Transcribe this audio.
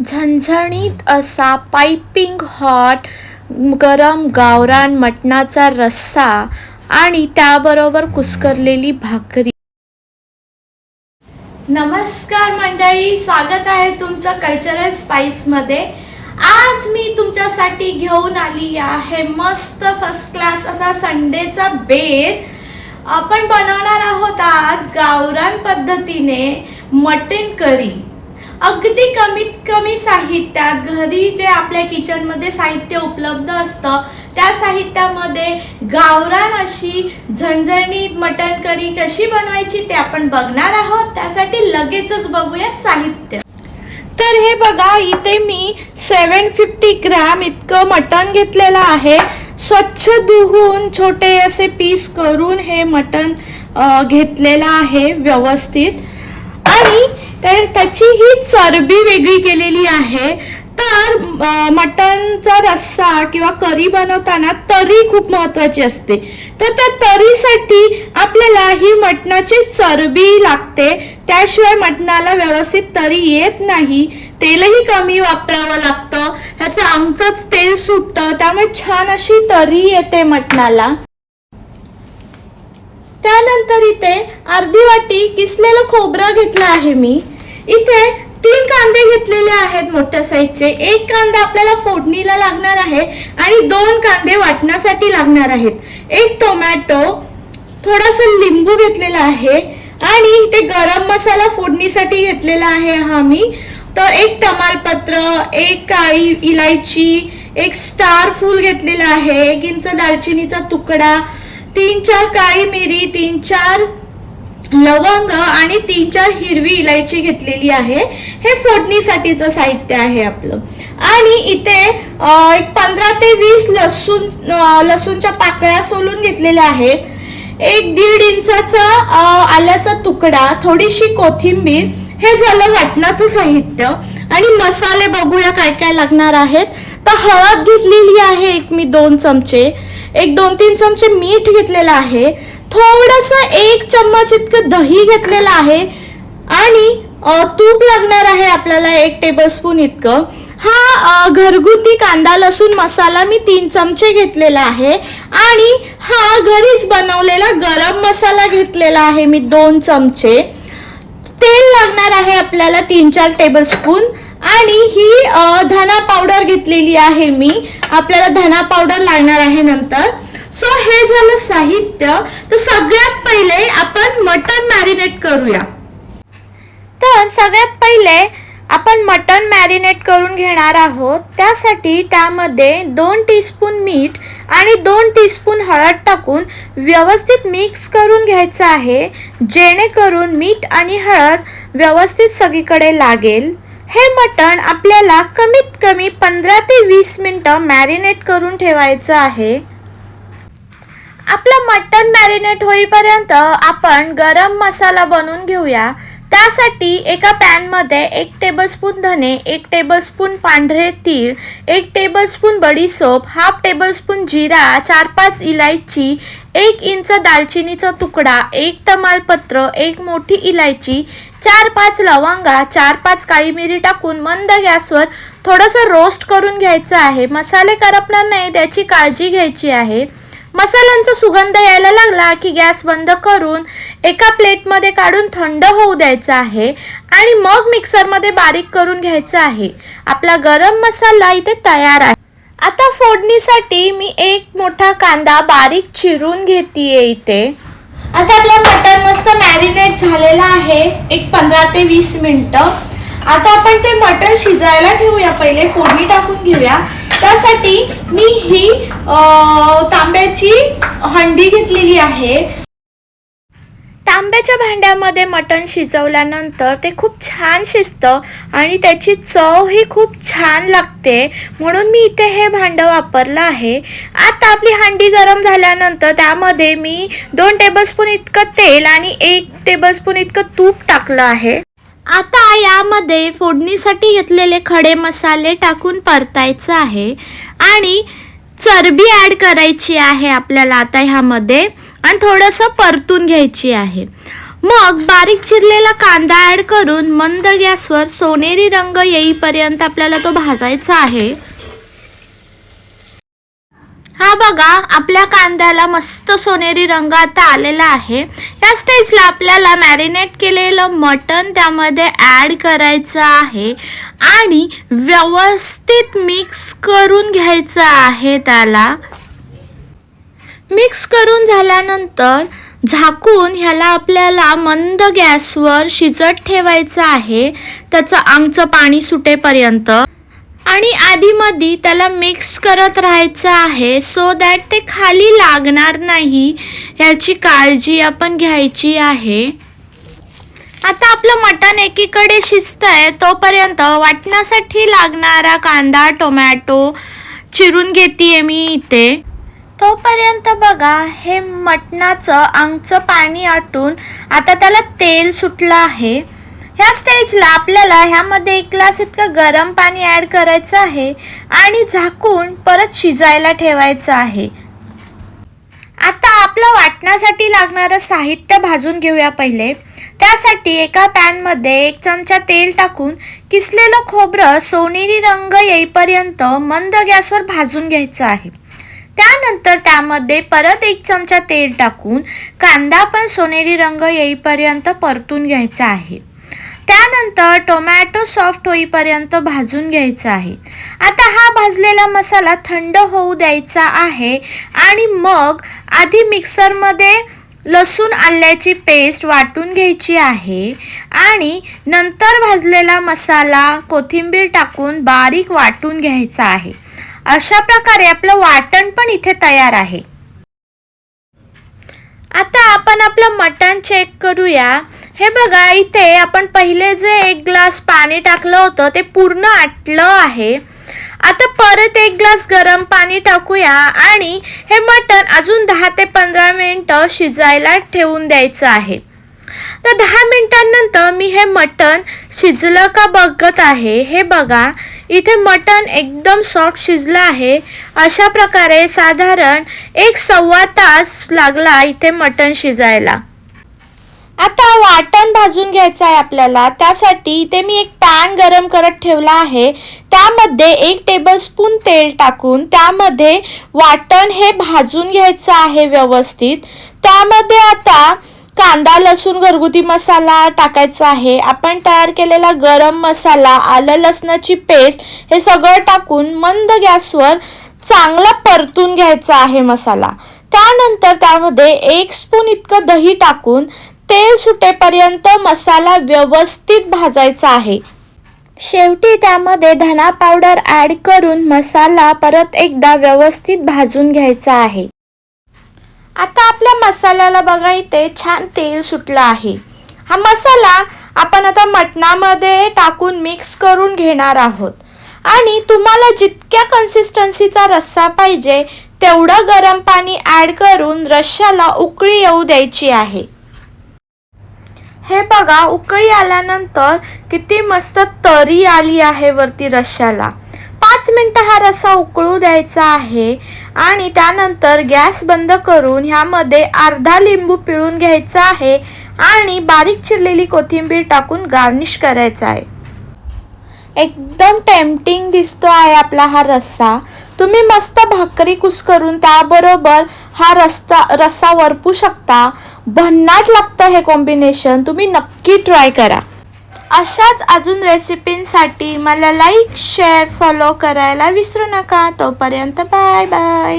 झणझणीत असा piping hot गरम गावरान मटणाचा रस्सा आणि त्याबरोबर कुस्करलेली भाकरी. नमस्कार मंडळी स्वागत आहे तुमचं कल्चरल स्पाइसमध्ये आज मी तुमच्यासाठी घेऊन आली आहे मस्त फर्स्ट क्लास असा संडेचा बेत. आपण बनवणार आहोत आज गावरान पद्धतीने मटन करी. अगदी कमीत कमी साहित्यात घरी जे आपल्या किचनमध्ये साहित्य उपलब्ध असतं त्या साहित्यामध्ये गावरान अशी झणझणीत मटण करी कशी बनवायची ते आपण बघणार आहोत. त्यासाठी लगेचच बघूया साहित्य. तर हे बघा इथे मी सेवन फिफ्टी ग्रॅम इतकं मटण घेतलेलं आहे. स्वच्छ धुवून छोटे असे पीस करून हे मटण घेतलेलं आहे व्यवस्थित. तर त्याची ही चरबी वेगळी केलेली आहे. तर मटनचा रस्सा किंवा करी बनवताना तरी खूप महत्वाची असते. तर त्या तरीसाठी आपल्याला ही मटणाची चरबी लागते. त्याशिवाय मटणाला व्यवस्थित तरी येत नाही. तेलही कमी वापरावं लागतं. ह्याचं आमचंच तेल सुटतं. त्यामुळे छान अशी तरी येते मटणाला. त्यानंतर इथे अर्धी वाटी किसलेलं खोबरं घेतलं आहे मी. इथे तीन कांदे घेतलेले आहेत मोठ्या साईजचे एक कांदा आपल्याला फोडणीला लागणार आहे आणि दोन कांदे वाटण्यासाठी लागणार आहेत. एक टोमॅटो थोडासा लिंबू घेतलेला आहे आणि इथे गरम मसाला फोडणीसाठी घेतलेला आहे हा मी. तर एक तमालपत्र एक काळी इलायची एक स्टार फूल घेतलेला आहे एक इंच दालचिनीचा तुकडा तीन चार काळी मिरी तीन चार लवंग आणि तीन चार हिरवी इलायची घेतलेली आहे. हे फोडणीसाठीचं साहित्य आहे आपलं. आणि इथे एक पंधरा ते वीस लसूण लसूणच्या पाकळ्या सोलून घेतलेल्या आहेत. एक दीड इंचाचा आल्याचा तुकडा थोडीशी कोथिंबीर हे झालं वाटणाचं साहित्य. आणि मसाले बघूया काय काय लागणार आहेत. तर हळद घेतलेली आहे एक मी दोन चमचे. एक दोन तीन चमचे मीठ घेतलेलं आहे. थोडस एक चम्मच इतकं दही घेतलेलं आहे. आणि तूप लागणार आहे आपल्याला एक टेबलस्पून इतकं. हा घरगुती कांदा लसूण मसाला मी तीन चमचे घेतलेला आहे. आणि हा घरीच बनवलेला गरम मसाला घेतलेला आहे मी दोन चमचे. तेल लागणार आहे आपल्याला तीन चार टेबलस्पून आणि ही धना पावडर घेतलेली आहे मी. आपल्याला धना पावडर लागणार आहे नंतर. सो हे झालं साहित्य. तर सगळ्यात पहिले आपण मटन मॅरिनेट करूया. तर सगळ्यात पहिले आपण मटन मॅरिनेट करून घेणार आहोत. त्यासाठी त्यामध्ये दोन टीस्पून मीठ आणि दोन टीस्पून हळद टाकून व्यवस्थित मिक्स करून घ्यायचं आहे जेणेकरून मीठ आणि हळद व्यवस्थित सगळीकडे लागेल. हे मटण आपल्याला कमीत कमी पंधरा ते वीस मिनटं मॅरिनेट करून ठेवायचं आहे. आपलं मटण मॅरिनेट होईपर्यंत आपण गरम मसाला बनवून घेऊया. त्यासाठी एका पॅनमध्ये एक टेबलस्पून धने एक टेबलस्पून पांढरे तीळ एक टेबलस्पून बडीसोप हाफ टेबलस्पून जिरा चार पाच इलायची एक इंच दालचिनीचा तुकडा एक तमालपत्र एक मोठी इलायची चार पाच लवंगा चार पाच काळी मिरी टाकून मंद गॅसवर थोडंसं रोस्ट करून घ्यायचं आहे. मसाले करपणार नाही त्याची काळजी घ्यायची आहे. मसाल्यांचा सुगंध यायला लागला की गॅस बंद करून एका प्लेटमध्ये काढून थंड होऊ द्यायचा आहे आणि मग मिक्सरमध्ये बारीक करून घ्यायचा आहे. आपला गरम मसाला इथे तयार आहे. आता फोडणीसाठी मी एक मोठा कांदा बारीक चिरून घेतीये इथे. आता आपला मटण मस्त मॅरिनेट झालेला आहे. एक पंधरा ते वीस मिनटं. आता आपण ते मटण शिजायला ठेवूया. पहिले फोडणी टाकून घेऊया. त्यासाठी मी ही तांब्याची हंडी घेतलेली आहे. तांब्याच्या भांड्यामध्ये मटण शिजवल्यानंतर ते खूप छान शिजतं आणि त्याची चव ही खूप छान लागते. म्हणून मी इथे हे भांडं वापरलं आहे. आता आपली हांडी गरम झाल्यानंतर त्यामध्ये मी दोन टेबलस्पून इतकं तेल आणि एक टेबलस्पून इतकं तूप टाकलं आहे. आता यामध्ये फोडणीसाठी घेतलेले खडे मसाले टाकून परतायचं आहे. आणि चरबी ॲड करायची आहे आपल्याला आता ह्यामध्ये. आणि थोडंसं परतून घ्यायची आहे. मग बारीक चिरलेला कांदा ॲड करून मंद गॅसवर सोनेरी रंग येईपर्यंत आपल्याला तो भाजायचा आहे. हा बघा आपल्या कांद्याला मस्त सोनेरी रंग आता आलेला आहे. या स्टेजला आपल्याला मॅरिनेट केलेलं मटण त्यामध्ये ॲड करायचं आहे आणि व्यवस्थित मिक्स करून घ्यायचं आहे त्याला. मिक्स करून झाल्यानंतर झाकून ह्याला आपल्याला मंद गॅसवर शिजत ठेवायचं आहे. त्याचं आमचं पाणी सुटेपर्यंत. आणि आधीमध्ये त्याला मिक्स करत राहायचं आहे सो दॅट ते खाली लागणार नाही ह्याची काळजी आपण घ्यायची आहे. आता आपलं मटण एकीकडे शिजतंय तोपर्यंत वाटण्यासाठी लागणारा कांदा टोमॅटो चिरून घेते मी इथे. तोपर्यंत बघा हे मटणाचं अंगचं पाणी आटून आता त्याला तेल सुटलं आहे. ह्या स्टेजला आपल्याला ह्यामध्ये एक ग्लास इतकं गरम पाणी ॲड करायचं आहे आणि झाकून परत शिजायला ठेवायचं आहे. आता आपलं वाटण्यासाठी लागणारं साहित्य भाजून घेऊया पहिले. त्यासाठी एका पॅनमध्ये एक चमचा तेल टाकून किसलेलं खोबरं सोनेरी रंग येईपर्यंत मंद गॅसवर भाजून घ्यायचं आहे. त्यानंतर त्यामध्ये परत एक चमचा तेल टाकून कांदा पण सोनेरी रंग येईपर्यंत परतून घ्यायचा आहे. त्यानंतर टोमॅटो सॉफ्ट होईपर्यंत भाजून घ्यायचा आहे. आता हा भाजलेला मसाला थंड होऊ द्यायचा आहे आणि मग आधी मिक्सरमध्ये लसूण आल्याची पेस्ट वाटून घ्यायची आहे आणि नंतर भाजलेला मसाला कोथिंबीर टाकून बारीक वाटून घ्यायचा आहे. अशा प्रकारे आपलं वाटण पण इथे तयार आहे. आता आपण आपलं मटण चेक करूया. हे बघा इथे आपण पहिले जे एक ग्लास पाणी टाकलं होतं ते पूर्ण आटलं आहे. आता परत एक ग्लास गरम पाणी टाकूया आणि हे मटण अजून दहा ते पंधरा मिनटं शिजायला ठेवून द्यायचं आहे. तर दहा मिनटांनंतर मी हे मटण शिजलं का बघत आहे. हे बघा इथे मटण एकदम सॉफ्ट शिजलं आहे. अशा प्रकारे साधारण एक सव्वा तास लागला इथे मटण शिजायला. आता वाटण भाजून घ्यायचं आहे आपल्याला. त्यासाठी इथे मी एक पॅन गरम करत ठेवला आहे. त्यामध्ये एक टेबलस्पून तेल टाकून त्यामध्ये वाटण हे भाजून घ्यायचं आहे व्यवस्थित. त्यामध्ये आता कांदा लसूण घरगुती मसाला टाकायचा आहे. आपण तयार केलेला गरम मसाला आलं लसणाची पेस्ट हे सगळं टाकून मंद गॅसवर चांगला परतून घ्यायचा आहे मसाला. त्यानंतर त्यामध्ये एक स्पून इतकं दही टाकून तेल सुटेपर्यंत मसाला व्यवस्थित भाजायचा आहे. शेवटी त्यामध्ये धना पावडर ॲड करून मसाला परत एकदा व्यवस्थित भाजून घ्यायचा आहे. आता आपल्या मसाल्याला बघा इथे छान तेल सुटलं आहे. हा मसाला आपण आता मटणामध्ये टाकून मिक्स करून घेणार आहोत. आणि तुम्हाला जितक्या कन्सिस्टन्सीचा रस्सा पाहिजे तेवढं गरम पाणी ॲड करून रश्श्याला उकळी येऊ द्यायची आहे. हे बघा उकळी आल्यानंतर किती मस्त तरी आली आहे वरती रश्श्याला पाच मिनटं हा रस्सा उकळू द्यायचा आहे आणि त्यानंतर गॅस बंद करून ह्यामध्ये अर्धा लिंबू पिळून घ्यायचा आहे आणि बारीक चिरलेली कोथिंबीर टाकून गार्निश करायचा आहे. एकदम टेम्पटिंग दिसतो आहे आपला हा रस्सा. तुम्ही मस्त भाकरी कुस्करून त्याबरोबर हा रस्ता रस्सा वरपू शकता. भन्नाट लागतं हे कॉम्बिनेशन तुम्ही नक्की ट्राय करा. अशाच अजून रेसिपींसाठी मला लाईक शेअर फॉलो करायला विसरू नका. तोपर्यंत बाय बाय